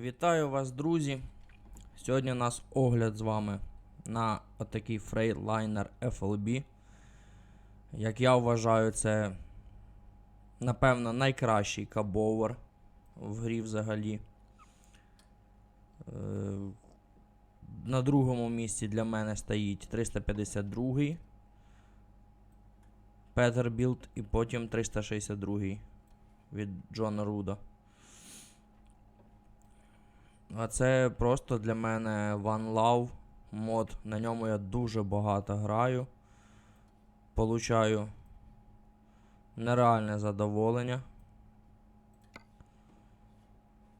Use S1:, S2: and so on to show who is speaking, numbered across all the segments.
S1: Вітаю вас, друзі! Сьогодні у нас огляд з вами на отакий фрейдлайнер FLB. Як я вважаю, це напевно найкращий кабовер в грі взагалі. Е, На другому місці для мене стоїть 352 Peterbilt і потім 362 від Джона Руда. А це просто для мене One Love мод. На ньому я дуже багато граю. Получаю нереальне задоволення.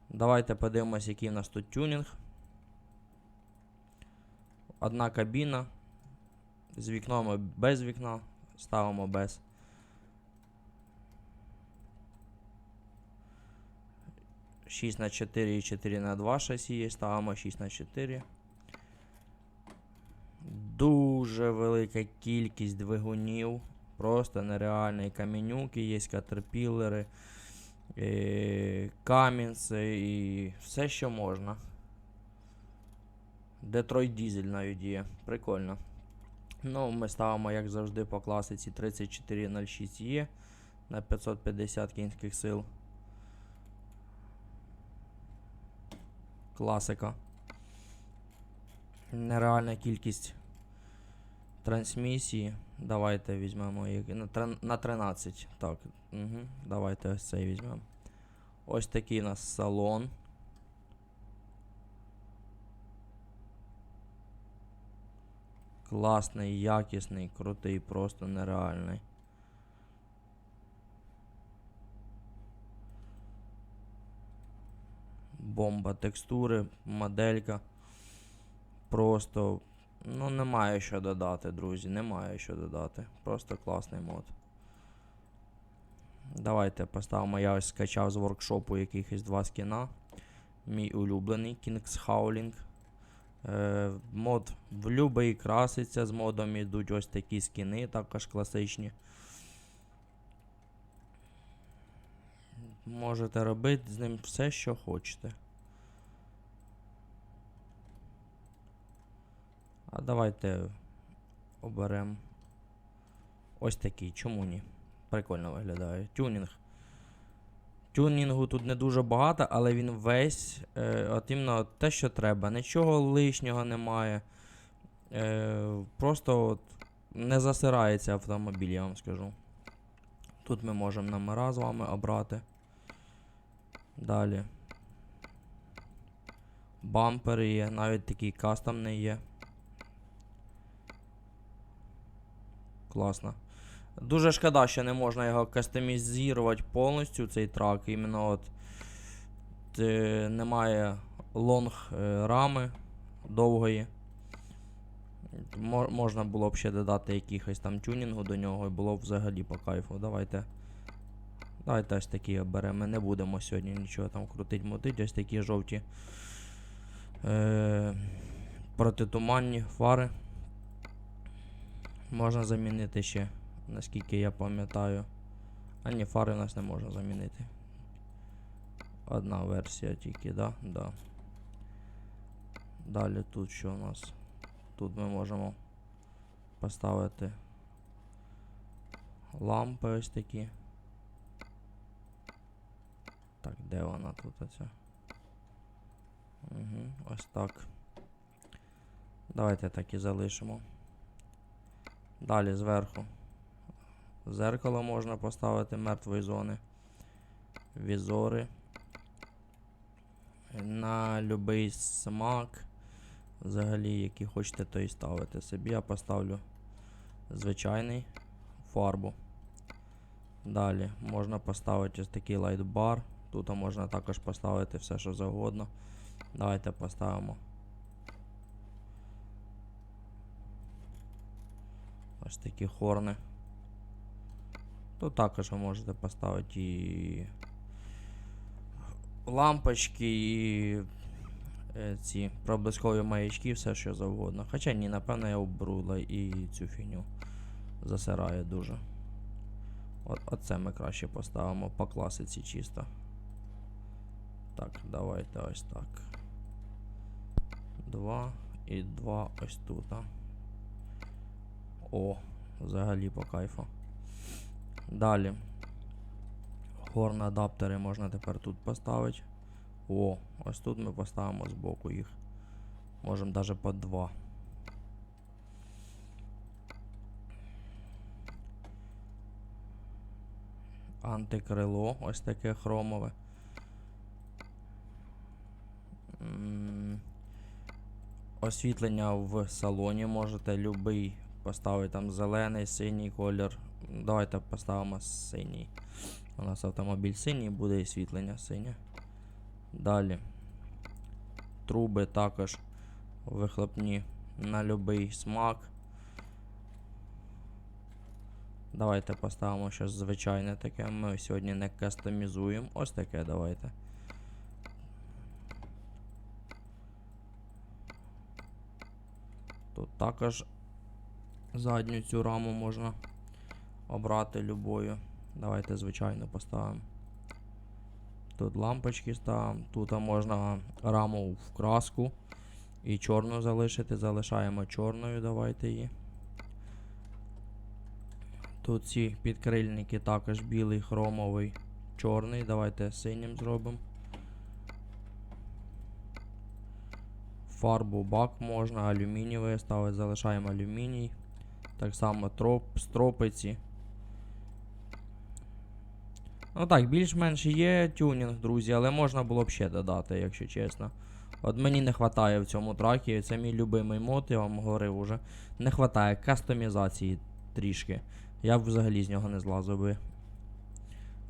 S1: Давайте подивимось, який в нас тут тюнінг. Одна кабіна. З вікном і без вікна. Ставимо без. Шість на 4 і 4 на 2 шасі є, ставимо 6 на 4. Дуже велика кількість двигунів. Просто нереальні каменюки, є катерпілери, е, камінці і все, що можна. Детройт Дізель навіть є. Прикольно. Ну, ми ставимо, як завжди, по класиці 3406E на 550 кінських сил. Класика. Нереальна кількість трансмісії. Давайте візьмемо їх на, 13. Так. Угу. Давайте ось цей візьмемо. Ось такий у нас салон. Класний, якісний, крутий, просто нереальний. Бомба текстури, моделька. Просто. Ну, немає що додати, друзі. Немає що додати. Просто класний мод. Давайте поставимо. Я ось скачав з воркшопу якихось два скіна. Мій улюблений King's Howling. Е, мод в любий краситься. З модом йдуть ось такі скіни, також класичні. Можете робити з ним все, що хочете. А давайте оберемо ось такий. Чому ні? Прикольно виглядає. Тюнінг. Тюнінгу тут не дуже багато, але він весь. Е, от іменно те, що треба. Нічого лишнього немає. Е, просто от не засирається автомобіль, я вам скажу. Тут ми можемо номера з вами обрати. Далі. Бампери є, навіть такий кастомний є. Класно. Дуже шкода, що не можна його кастомізувати повністю цей трак. Іменно от е, немає лонг е, рами довгої. Мо- можна було б ще додати якихось там тюнінгу до нього і було б взагалі по кайфу. Давайте. Давайте ось такі оберемо. Не будемо сьогодні нічого там крутить мотить. Ось такі жовті е, протитуманні фари. Можна замінити ще, наскільки я пам'ятаю. А ні, фари у нас не можна замінити. Одна версія тільки, да? Да. Далі тут що у нас? Тут ми можемо поставити лампи ось такі. Так, де вона тут оця? Угу, ось так. Давайте так і залишимо. Далі зверху. Зеркало можна поставити мертвої зони. Візори. На будь-який смак. Взагалі, який хочете, то і ставити собі. Я поставлю звичайний фарбу. Далі можна поставити ось такий лайтбар. Тут можна також поставити все, що завгодно. Давайте поставимо. Ось такі хорни. Тут також ви можете поставити і лампочки, і е, ці проблискові маячки, все що завгодно. Хоча ні, напевно, я оберу ла- і цю фігню. Засирає дуже. От, оце ми краще поставимо по класиці чисто. Так, давайте ось так. Два і два ось тут. О, взагалі по кайфу. Далі. Хорн адаптери можна тепер тут поставити. О, ось тут ми поставимо збоку їх. Можемо навіть по два. Антикрило, ось таке хромове. Освітлення в салоні можете любий поставити там зелений, синій колір. Давайте поставимо синій. У нас автомобіль синій, буде і світлення синє. Далі. Труби також вихлопні на любий смак. Давайте поставимо щось звичайне таке. Ми сьогодні не кастомізуємо. Ось таке давайте. Тут також задню цю раму можна обрати любою. Давайте звичайно поставимо. Тут лампочки ставимо. Тут можна раму в краску і чорну залишити. Залишаємо чорною, давайте її. Тут ці підкрильники також білий, хромовий, чорний. Давайте синім зробимо. Фарбу бак можна, алюмінієвий ставити, залишаємо алюміній. Так само троп, стропиці. Ну так, більш-менш є тюнінг, друзі, але можна було б ще додати, якщо чесно. От мені не вистачає в цьому тракі, це мій любимий мод, я вам говорив уже. Не вистачає кастомізації трішки. Я б взагалі з нього не злазив би.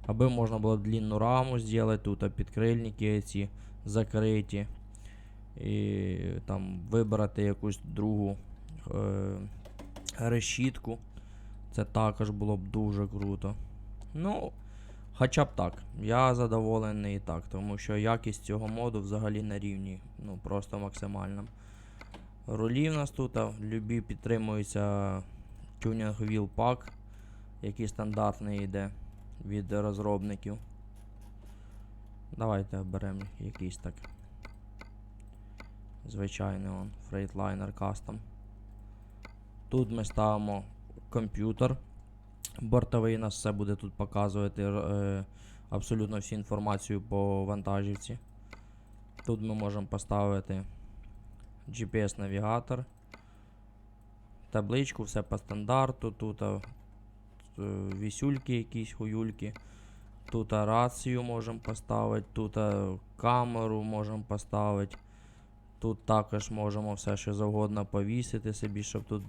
S1: Аби можна було длинну раму зробити, тут підкрильники ці закриті. І там вибрати якусь другу е, решітку. Це також було б дуже круто. Ну, хоча б так. Я задоволений і так, тому що якість цього моду взагалі на рівні. Ну, просто максимальна. Рулі в нас тут, любі підтримуються тюнінг Wheel Pack, який стандартний йде від розробників. Давайте оберемо якийсь так. Звичайний он, Freightliner Custom. Тут ми ставимо комп'ютер. Бортовий нас все буде тут показувати е, абсолютно всю інформацію по вантажівці. Тут ми можемо поставити GPS-навігатор. Табличку, все по стандарту. Тут е, вісюльки якісь хуюльки. Тут рацію можемо поставити, тут камеру можемо поставити. Тут також можемо все що завгодно повісити собі, щоб тут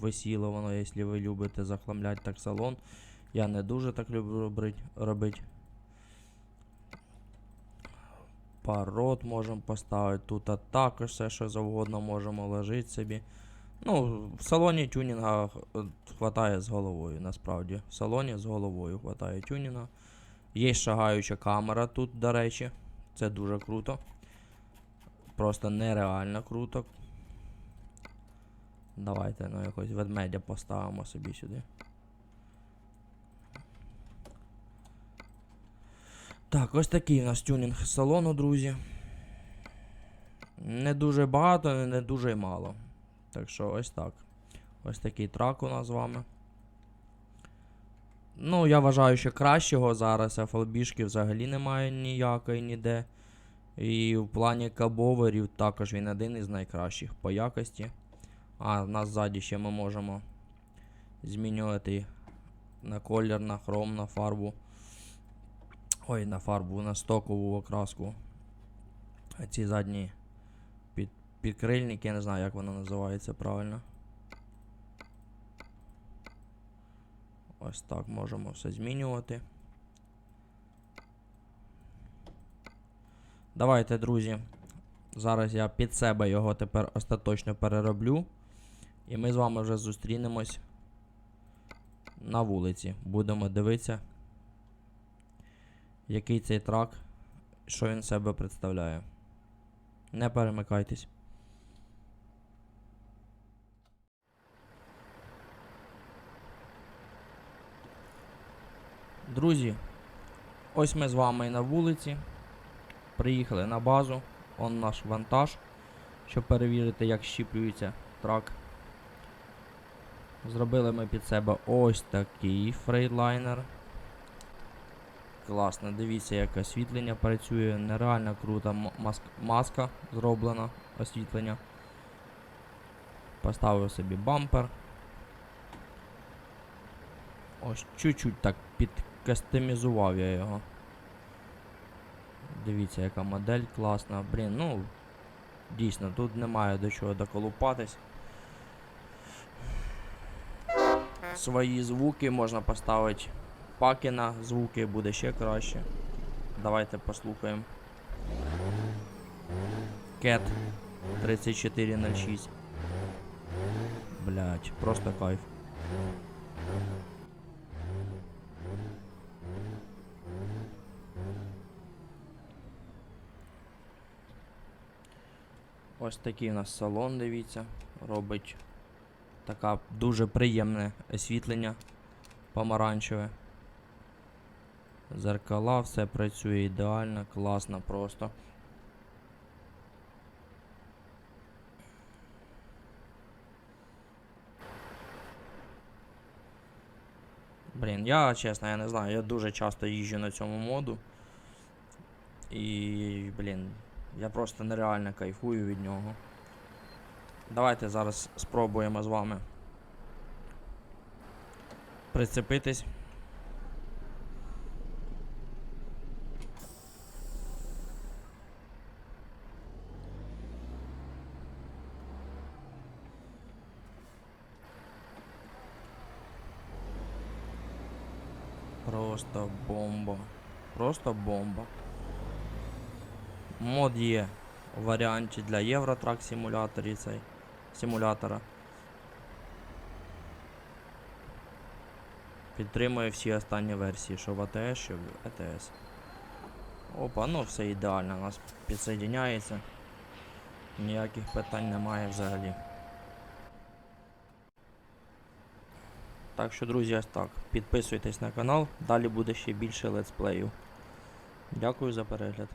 S1: висіло воно, якщо ви любите захламляти так салон. Я не дуже так люблю робити. Парот можемо поставити. Тут також все, що завгодно можемо ложити собі. Ну, в салоні тюнінга е, хватає з головою, насправді. В салоні з головою хватає тюнінга. Є шагаюча камера тут, до речі. Це дуже круто. Просто нереально круто. Давайте ну якось ведмедя поставимо собі сюди. Так, ось такий у нас тюнінг салону, друзі. Не дуже багато, не- дуже мало. Так що ось так. Ось такий трак у нас з вами. Ну, я вважаю, що кращого зараз FLB-шки взагалі немає ніякої ніде. І в плані кабоверів також він один із найкращих по якості. А в нас ззаді ще ми можемо змінювати на колір, на хром, на фарбу. Ой, на фарбу, на стокову окраску. Ці задні під, підкрильники, я не знаю, як воно називається правильно. Ось так можемо все змінювати. Давайте, друзі. Зараз я під себе його тепер остаточно перероблю. І ми з вами вже зустрінемось на вулиці. Будемо дивитися, який цей трак, що він себе представляє. Не перемикайтесь. Друзі, ось ми з вами на вулиці. Приїхали на базу. Он наш вантаж, щоб перевірити, як щіплюється трак. Зробили ми під себе ось такий фрейдлайнер. Класно, дивіться, як освітлення працює. Нереально круто. М- маск- маска зроблена, освітлення. Поставив собі бампер. Ось чуть-чуть так підкастомізував я його. Дивіться, яка модель класна. Блін, ну. Дійсно, тут немає до чого доколупатись. Свої звуки можна поставити. Пакіна звуки буде ще краще. Давайте послухаємо. Cat 3406. Блять, просто кайф. Ось такий у нас салон, дивіться, робить така дуже приємне освітлення помаранчеве. Зеркала, все працює ідеально, класно просто. Блін, я чесно, я не знаю, я дуже часто їжджу на цьому моду. І, блін, я просто нереально кайфую від нього. Давайте зараз спробуємо з вами прицепитись. Просто бомба. Просто бомба. Мод є у варіанті для Євротрак симуляторі цей симулятора. Підтримує всі останні версії, що в АТС, що в ЕТС. Опа, ну все ідеально, у нас підсоєдняється. Ніяких питань немає взагалі. Так що, друзі, ось так. Підписуйтесь на канал, далі буде ще більше летсплеїв. Дякую за перегляд.